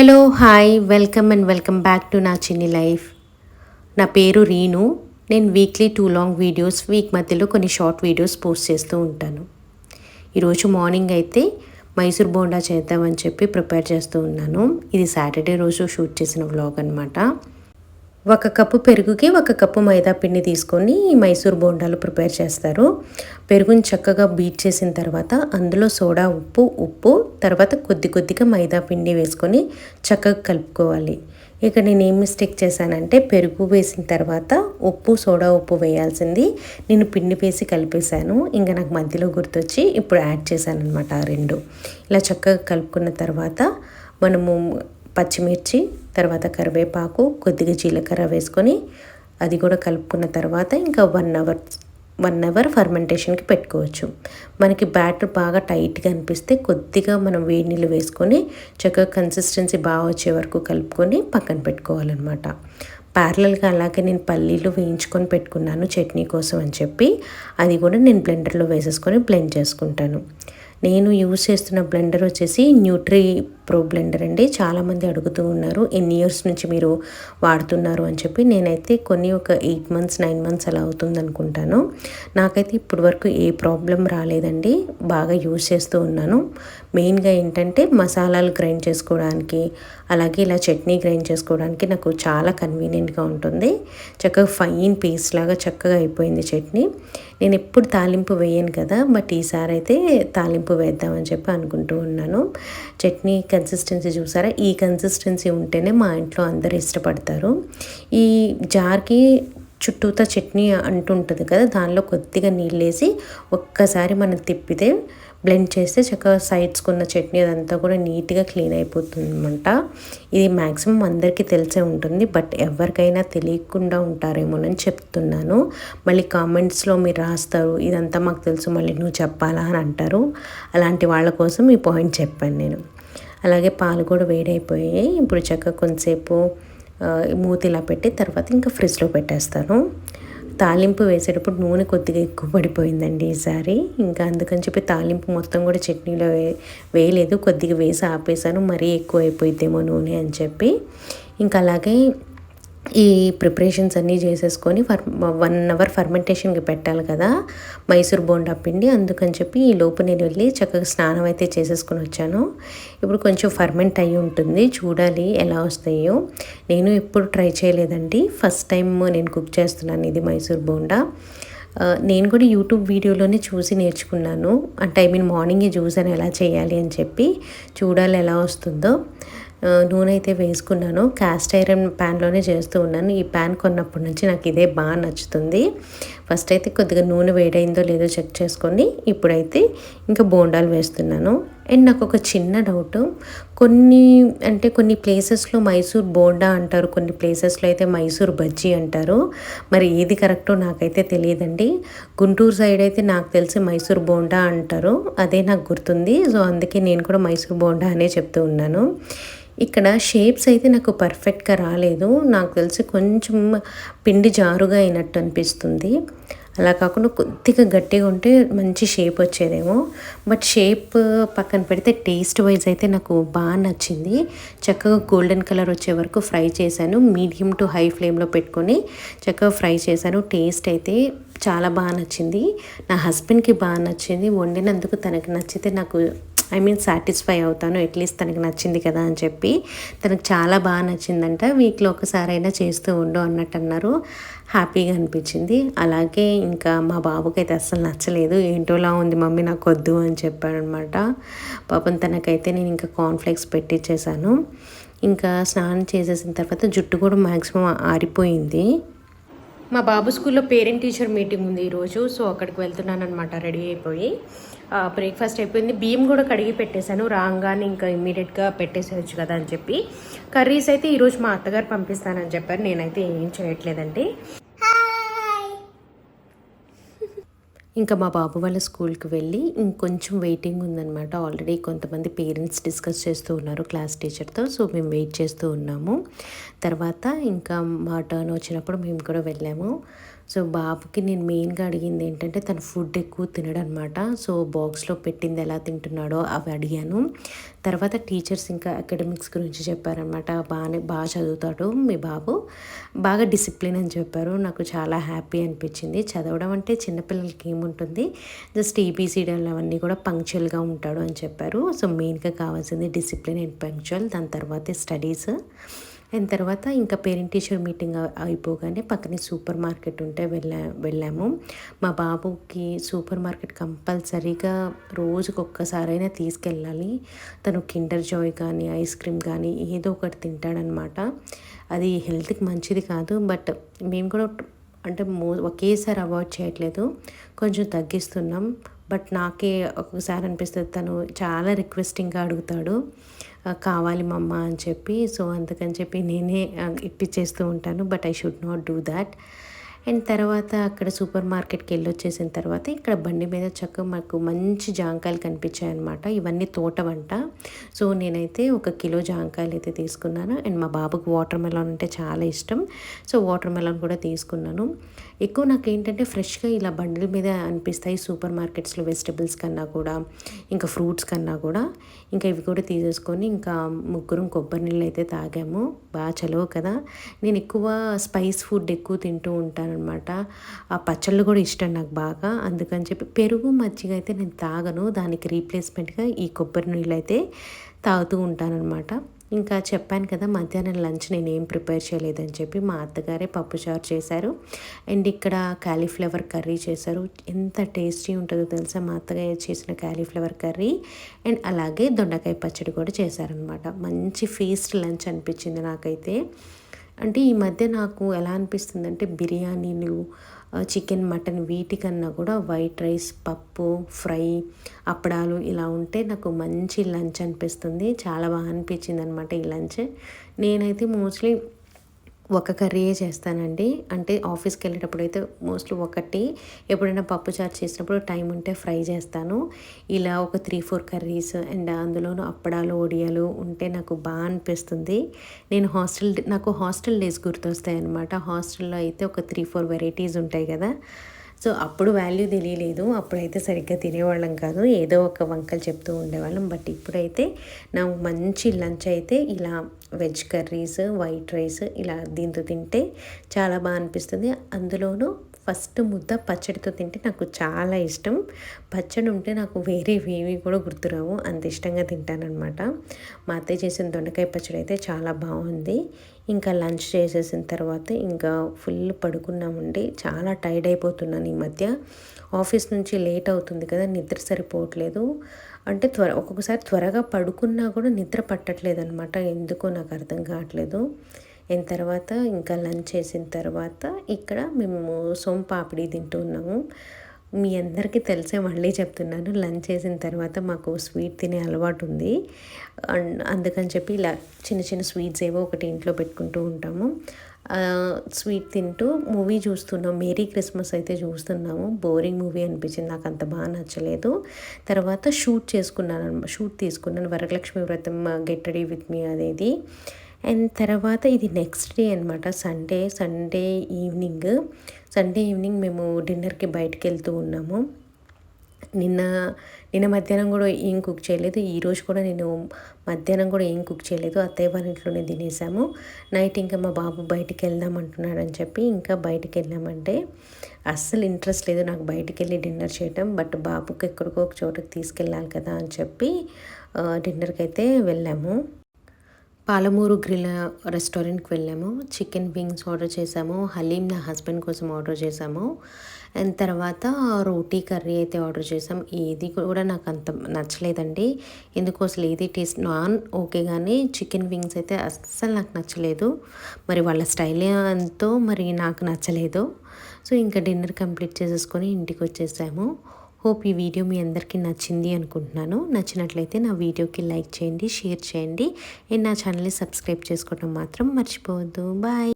Hello hi welcome and welcome back to నా చిన్ని life. నా పేరు రీను. నేను weekly two long videos week మధ్యలో కొన్ని షార్ట్ వీడియోస్ పోస్ట్ చేస్తూ ఉంటాను. ఈరోజు మార్నింగ్ అయితే మైసూర్ బోండా చేద్దామని చెప్పి ప్రిపేర్ చేస్తూ ఉన్నాను. ఇది సాటర్డే రోజు షూట్ చేసిన వ్లాగ్ అనమాట ఒక కప్పు పెరుగుకి ఒక కప్పు మైదా పిండి తీసుకొని ఈ మైసూర్ బోండాలు ప్రిపేర్ చేస్తారు. పెరుగుని చక్కగా బీట్ చేసిన తర్వాత అందులో సోడా ఉప్పు ఉప్పు తర్వాత కొద్ది కొద్దిగా మైదా పిండి వేసుకొని చక్కగా కలుపుకోవాలి. ఇక నేను ఏం మిస్టేక్ చేశానంటే పెరుగు వేసిన తర్వాత ఉప్పు సోడా ఉప్పు వేయాల్సింది. నేను పిండి వేసి కలిపేశాను. ఇంకా నాకు మధ్యలో గుర్తొచ్చి ఇప్పుడు యాడ్ చేశాను అనమాట ఆ రెండు. ఇలా చక్కగా కలుపుకున్న తర్వాత మనము పచ్చిమిర్చి తర్వాత కరివేపాకు కొద్దిగా జీలకర్ర వేసుకొని అది కూడా కలుపుకున్న తర్వాత ఇంకా వన్ అవర్ వన్ అవర్ ఫర్మెంటేషన్కి పెట్టుకోవచ్చు. మనకి బ్యాటర్ బాగా టైట్గా అనిపిస్తే కొద్దిగా మనం వేడి నీళ్ళు వేసుకొని చక్కగా కన్సిస్టెన్సీ బాగా వచ్చే వరకు కలుపుకొని పక్కన పెట్టుకోవాలన్నమాట. ప్యారలల్గా అలాగే నేను పల్లీలు వేయించుకొని పెట్టుకున్నాను చట్నీ కోసం అని చెప్పి. అది కూడా నేను బ్లెండర్లో వేసేసుకొని బ్లెండ్ చేసుకుంటాను. నేను యూజ్ చేస్తున్న బ్లెండర్ వచ్చేసి న్యూట్రీ ప్రో బ్లెండర్ అండి. చాలామంది అడుగుతూ ఉన్నారు ఎన్ని ఇయర్స్ నుంచి మీరు వాడుతున్నారు? అని చెప్పి. నేనైతే కొన్ని ఒక ఎయిట్ మంత్స్ నైన్ మంత్స్ అలా అవుతుంది అనుకుంటాను నాకైతే ఇప్పటి వరకు ఏ ప్రాబ్లం రాలేదండి. బాగా యూజ్ చేస్తూ ఉన్నాను. మెయిన్గా ఏంటంటే మసాలాలు గ్రైండ్ చేసుకోవడానికి అలాగే ఇలా చట్నీ గ్రైండ్ చేసుకోవడానికి నాకు చాలా కన్వీనియంట్గా ఉంటుంది. చక్కగా ఫైన్ పేస్ట్ లాగా చక్కగా అయిపోయింది చట్నీ. నేను ఎప్పుడు తాలింపు వేయను కదా బట్ ఈసారి అయితే తాలింపు వేద్దామని చెప్పి అనుకుంటూ ఉన్నాను. చట్నీ కన్సిస్టెన్సీ చూసారా? ఈ కన్సిస్టెన్సీ ఉంటేనే మా ఇంట్లో అందరు ఇష్టపడతారు. ఈ జార్కి చుట్టూతా చట్నీ అంటుంటుంది కదా దానిలో కొద్దిగా నీళ్ళు వేసి ఒక్కసారి మనం తిప్పితే బ్లెండ్ చేస్తే చక్కగా సైడ్స్కి ఉన్న చట్నీ అదంతా కూడా నీట్గా క్లీన్ అయిపోతుంది అనమాట ఇది మ్యాక్సిమం అందరికీ తెలిసే ఉంటుంది బట్ ఎవరికైనా తెలియకుండా ఉంటారేమోనని చెప్తున్నాను. మళ్ళీ కామెంట్స్లో మీరు రాస్తారు ఇదంతా మాకు తెలుసు మళ్ళీ నువ్వు చెప్పాలా అని అంటారు. అలాంటి వాళ్ళ కోసం ఈ పాయింట్ చెప్పాను నేను. అలాగే పాలు కూడా వేడైపోయాయి. ఇప్పుడు చక్కగా కొంతసేపు మూతిలా పెట్టి తర్వాత ఇంకా ఫ్రిడ్జ్లో పెట్టేస్తాను. తాలింపు వేసేటప్పుడు నూనె కొద్దిగా ఎక్కువ పడిపోయిందండి ఈసారి ఇంకా అందుకని చెప్పి తాలింపు మొత్తం కూడా చట్నీలో వే వేయలేదు. కొద్దిగా వేసి ఆపేసాను. మరీ ఎక్కువ అయిపోయిద్దేమో నూనె అని చెప్పి. ఇంకా అలాగే ఈ ప్రిపరేషన్స్ అన్నీ చేసేసుకొని ఫర్ వన్ అవర్ ఫర్మెంటేషన్కి పెట్టాలి కదా మైసూర్ బోండా పిండి. అందుకని చెప్పి ఈ లోపు నేను వెళ్ళి చక్కగా స్నానం అయితే చేసేసుకొని వచ్చాను. ఇప్పుడు కొంచెం ఫర్మెంట్ అయి ఉంటుంది చూడాలి ఎలా వస్తాయో. నేను ఎప్పుడు ట్రై చేయలేదండి. ఫస్ట్ టైం నేను కుక్ చేస్తున్నాను ఇది మైసూర్ బోండా. నేను కూడా యూట్యూబ్ వీడియోలోనే చూసి నేర్చుకున్నాను. అంటే ఐ మీన్ మార్నింగే చూసాను ఎలా చేయాలి అని చెప్పి చూడాలి ఎలా వస్తుందో. నూనె అయితే వేసుకున్నాను. క్యాస్ట్ ఐరన్ ప్యాన్లోనే చేస్తూ ఉన్నాను. ఈ ప్యాన్ కొన్నప్పటి నుంచి నాకు ఇదే బాగా నచ్చుతుంది. ఫస్ట్ అయితే కొద్దిగా నూనె వేడైందో లేదో చెక్ చేసుకొని ఇప్పుడైతే ఇంకా బోండాలు వేస్తున్నాను. అండ్ నాకు ఒక చిన్న డౌట్. కొన్ని అంటే కొన్ని ప్లేసెస్లో మైసూర్ బోండా అంటారు. కొన్ని ప్లేసెస్లో అయితే మైసూర్ బజ్జీ అంటారు. మరి ఏది కరెక్టో నాకైతే తెలియదండి. గుంటూరు సైడ్ అయితే నాకు తెలిసి మైసూర్ బోండా అంటారు. అదే నాకు గుర్తుంది. సో అందుకే నేను కూడా మైసూర్ బోండా అనే చెప్తూ ఉన్నాను. ఇక్కడ షేప్స్ అయితే నాకు పర్ఫెక్ట్గా రాలేదు. నాకు తెలిసి కొంచెం పిండి జారుగా అయినట్టు అనిపిస్తుంది. అలా కాకుండా కొద్దిగా గట్టిగా ఉంటే మంచి షేప్ వచ్చేదేమో. బట్ షేప్ పక్కన పెడితే టేస్ట్ వైజ్ అయితే నాకు బాగా నచ్చింది. చక్కగా గోల్డెన్ కలర్ వచ్చే వరకు ఫ్రై చేశాను. మీడియం టు హై ఫ్లేమ్లో పెట్టుకొని చక్కగా ఫ్రై చేశాను. టేస్ట్ అయితే చాలా బాగా నచ్చింది. నా హస్బెండ్కి బాగా నచ్చింది. వండినందుకు తనకు నచ్చితే నాకు ఐ మీన్ సాటిస్ఫై అవుతాను. అట్లీస్ట్ తనకి నచ్చింది కదా అని చెప్పి. తనకు చాలా బాగా నచ్చిందంట. వీక్లో ఒకసారైనా చేస్తూ ఉండు అన్నట్టు అన్నారు హ్యాపీగా అనిపించింది. అలాగే ఇంకా మా బాబుకి అయితే అస్సలు నచ్చలేదు. ఏంటోలా ఉంది మమ్మీ నాకు వద్దు అని చెప్పాడనమాట పాపం తనకైతే నేను ఇంకా కాన్ఫ్లెక్స్ పెట్టించేశాను ఇంకా స్నానం చేసేసిన తర్వాత జుట్టు కూడా మ్యాక్సిమం ఆరిపోయింది. మా బాబు స్కూల్లో పేరెంట్ టీచర్ మీటింగ్ ఉంది ఈరోజు. సో అక్కడికి వెళ్తున్నాను అనమాట రెడీ అయిపోయి. బ్రేక్ఫాస్ట్ అయిపోయింది. బియ్యం కూడా కడిగి పెట్టేశాను. రాగానే ఇంకా ఇమ్మీడియట్గా పెట్టేసేయచ్చు కదా అని చెప్పి. కర్రీస్ అయితే ఈరోజు మా అత్తగారు పంపిస్తానని చెప్పారు. నేనైతే ఏం చేయట్లేదండి. ఇంకా మా బాబు వాళ్ళ స్కూల్కి వెళ్ళి ఇంకొంచెం వెయిటింగ్ ఉందన్నమాట. ఆల్రెడీ కొంతమంది పేరెంట్స్ డిస్కస్ చేస్తూ ఉన్నారు క్లాస్ టీచర్తో సో మేము వెయిట్ చేస్తూ ఉన్నాము. తర్వాత ఇంకా మా టర్న్ వచ్చినప్పుడు మేము కూడా వెళ్ళాము. సో బాబుకి నేను మెయిన్గా అడిగింది ఏంటంటే తను ఫుడ్ ఎక్కువ తినడనమాట. సో బాక్స్లో పెట్టింది ఎలా తింటున్నాడో అవి అడిగాను. తర్వాత టీచర్స్ ఇంకా అకాడమిక్స్ గురించి చెప్పారనమాట. బాగానే బాగా చదువుతాడు మీ బాబు. బాగా డిసిప్లిన్ అని చెప్పారు. నాకు చాలా హ్యాపీ అనిపించింది. చదవడం అంటే చిన్నపిల్లలకి ఏముంటుంది? జస్ట్ ఈబీసీడీలు అవన్నీ కూడా పంక్చువల్గా ఉంటాడు అని చెప్పారు. సో మెయిన్గా కావాల్సింది డిసిప్లిన్ అండ్ పంక్చువల్. దాని తర్వాత స్టడీస్. అండ్ తర్వాత ఇంకా పేరెంట్ టీచర్ మీటింగ్ అయిపోగానే పక్కనే సూపర్ మార్కెట్ ఉంటే వెళ్ళా వెళ్ళాము. మా బాబుకి సూపర్ మార్కెట్ కంపల్సరీగా రోజుకొక్కసారైనా తీసుకెళ్ళాలి. తను కిండర్ జాయ్ కానీ ఐస్ క్రీమ్ కానీ ఏదో ఒకటి తింటాడనమాట. అది హెల్త్కి మంచిది కాదు బట్ మేము కూడా అంటే మో ఒకేసారి అవాయిడ్ చేయట్లేదు. కొంచెం తగ్గిస్తున్నాం. బట్ నాకే ఒక్కొక్కసారి అనిపిస్తుంది తను చాలా రిక్వెస్టింగ్గా అడుగుతాడు. కావాలి మమ్మ అని చెప్పి సో అందుకని చెప్పి నేనే ఇప్పించేస్తూ ఉంటాను. But I should not do that and తర్వాత అక్కడ సూపర్ మార్కెట్కి వెళ్ళి వచ్చేసిన తర్వాత ఇక్కడ బండి మీద చక్కగా మాకు మంచి జాంకాయలు కనిపించాయి అనమాట ఇవన్నీ తోట వంట. సో నేనైతే ఒక కిలో జాంకాయలు అయితే తీసుకున్నాను. అండ్ మా బాబుకు వాటర్ మెలాన్ అంటే చాలా ఇష్టం. సో వాటర్ మెలాన్ కూడా తీసుకున్నాను. ఎక్కువ నాకు ఏంటంటే ఫ్రెష్గా ఇలా బండిల మీద అనిపిస్తాయి సూపర్ మార్కెట్స్లో వెజిటబుల్స్ కన్నా కూడా ఇంకా ఫ్రూట్స్ కన్నా కూడా. ఇంకా ఇవి కూడా తీసేసుకొని ఇంకా ముగ్గురం కొబ్బరి నీళ్ళు అయితే తాగాము. బాగా చలవు కదా. నేను ఎక్కువ స్పైస్ ఫుడ్ ఎక్కువ తింటూ ఉంటాను. అనమాట ఆ పచ్చళ్ళు కూడా ఇష్టం నాకు బాగా. అందుకని చెప్పి పెరుగు మజ్జిగ అయితే నేను తాగను. దానికి రీప్లేస్మెంట్గా ఈ కొబ్బరి నీళ్ళు అయితే తాగుతూ ఉంటానన్నమాట. ఇంకా చెప్పాను కదా మధ్యాహ్నం లంచ్ నేను ఏం ప్రిపేర్ చేయలేదని చెప్పి మా అత్తగారే పప్పుచారు చేశారు. అండ్ ఇక్కడ కాలీఫ్లవర్ కర్రీ చేశారు. ఎంత టేస్టీ ఉంటుందో తెలుసా? మా అత్తగారు చేసిన కాలీఫ్లవర్ కర్రీ. అండ్ అలాగే దొండకాయ పచ్చడి కూడా చేశారనమాట మంచి ఫీస్ట్ లంచ్ అనిపించింది నాకైతే. అంటే ఈ మధ్య నాకు ఎలా అనిపిస్తుంది అంటే బిర్యానీలు చికెన్ మటన్ వీటికన్నా కూడా వైట్ రైస్ పప్పు ఫ్రై అప్పడాలు ఇలా ఉంటే నాకు మంచి లంచ్ అనిపిస్తుంది. చాలా బాగా అనిపించింది అనమాట ఈ లంచ్. నేనైతే మోస్ట్లీ ఒక కర్రీయే చేస్తానండి. అంటే ఆఫీస్కి వెళ్ళేటప్పుడు అయితే మోస్ట్లీ ఒకటి. ఎప్పుడైనా పప్పు చారు చేసినప్పుడు టైం ఉంటే ఫ్రై చేస్తాను. ఇలా ఒక త్రీ ఫోర్ కర్రీస్ అండ్ అందులోనూ అప్పడాలు ఒడియాలు ఉంటే నాకు బాగా అనిపిస్తుంది. నేను హాస్టల్ నాకు హాస్టల్ డేస్ గుర్తొస్తాయి అనమాట హాస్టల్లో అయితే ఒక త్రీ ఫోర్ వెరైటీస్ ఉంటాయి కదా. సో అప్పుడు వాల్యూ తెలియలేదు. అప్పుడైతే సరిగ్గా తినేవాళ్ళం కాదు. ఏదో ఒక వంకలు చెప్తూ ఉండేవాళ్ళం. బట్ ఇప్పుడైతే నాకు మంచి లంచ్ అయితే ఇలా వెజ్ కర్రీస్ వైట్ రైస్ ఇలా దీంతో తింటే చాలా బాగా అనిపిస్తుంది. అందులోనూ ఫస్ట్ ముద్ద పచ్చడితో తింటే నాకు చాలా ఇష్టం. పచ్చడి ఉంటే నాకు వేరే కూడా గుర్తురావు. అంత ఇష్టంగా తింటానమాట మా అత్తయ్య చేసిన దొండకాయ పచ్చడి అయితే చాలా బాగుంది. ఇంకా లంచ్ చేసేసిన తర్వాత ఇంకా ఫుల్ పడుకున్నామండి. చాలా టైర్డ్ అయిపోతున్నాను ఈ మధ్య. ఆఫీస్ నుంచి లేట్ అవుతుంది కదా నిద్ర సరిపోవట్లేదు. అంటే త్వర ఒక్కొక్కసారి త్వరగా పడుకున్నా కూడా నిద్ర పట్టట్లేదు అనమాట ఎందుకో నాకు అర్థం కావట్లేదు. అయిన తర్వాత ఇంకా లంచ్ చేసిన తర్వాత ఇక్కడ మేము సోంపాపిడి తింటూ ఉన్నాము. మీ అందరికీ తెలిసే మళ్ళీ చెప్తున్నాను లంచ్ చేసిన తర్వాత మాకు స్వీట్ తినే అలవాటు ఉంది. అండ్ అందుకని చెప్పి ఇలా చిన్న చిన్న స్వీట్స్ ఏవో ఒకటి ఇంట్లో పెట్టుకుంటూ ఉంటాము. స్వీట్ తింటూ మూవీ చూస్తున్నాం. మేరీ క్రిస్మస్ అయితే చూస్తున్నాము. బోరింగ్ మూవీ అనిపించింది. నాకు అంత బాగా నచ్చలేదు. తర్వాత షూట్ చేసుకున్నాను షూట్ తీసుకున్నాను. వరలక్ష్మి వ్రతం గెట్ రెడీ విత్ మీ అనేది అండ్ తర్వాత ఇది నెక్స్ట్ డే అనమాట Sunday Sunday evening. Sunday evening మేము డిన్నర్కి బయటకు వెళ్తూ ఉన్నాము. నిన్న నిన్న మధ్యాహ్నం కూడా ఏం కుక్ చేయలేదు. ఈరోజు కూడా నేను మధ్యాహ్నం కూడా ఏం కుక్ చేయలేదు. అత్తయ్య వాళ్ళ ఇంట్లోనే తినేసాము. నైట్ ఇంకా మా బాబు బయటికి వెళ్దాం అంటున్నాడని చెప్పి ఇంకా బయటికి వెళ్ళామంటే అస్సలు ఇంట్రెస్ట్ లేదు నాకు బయటికి వెళ్ళి డిన్నర్ చేయటం. బట్ బాబుకి ఎక్కడికో ఒక చోటకి తీసుకెళ్ళాలి కదా అని చెప్పి డిన్నర్కి అయితే వెళ్ళాము. పాలమూరు గ్రిల్ రెస్టారెంట్కి వెళ్ళాము. చికెన్ వింగ్స్ ఆర్డర్ చేసాము హలీం నా హస్బెండ్ కోసం ఆర్డర్ చేసాము అండ్ తర్వాత రోటీ కర్రీ అయితే ఆర్డర్ చేసాం ఏది కూడా నాకు అంత నచ్చలేదండి. ఎందుకు అసలు ఏది టేస్ట్ నాన్ ఓకే కానీ చికెన్ వింగ్స్ అయితే అస్సలు నాకు నచ్చలేదు. మరి వాళ్ళ స్టైల్ ఎంతో మరి నాకు నచ్చలేదు. సో ఇంకా డిన్నర్ కంప్లీట్ చేసేసుకొని ఇంటికి వచ్చేసాము. హోప్ ఈ వీడియో మీ అందరికీ నచ్చింది అనుకుంటున్నాను. నచ్చినట్లయితే నా వీడియోకి లైక్ చేయండి షేర్ చేయండి. అండ్ నా ఛానల్ని సబ్స్క్రైబ్ చేసుకోవడం మాత్రం మర్చిపోవద్దు. బాయ్.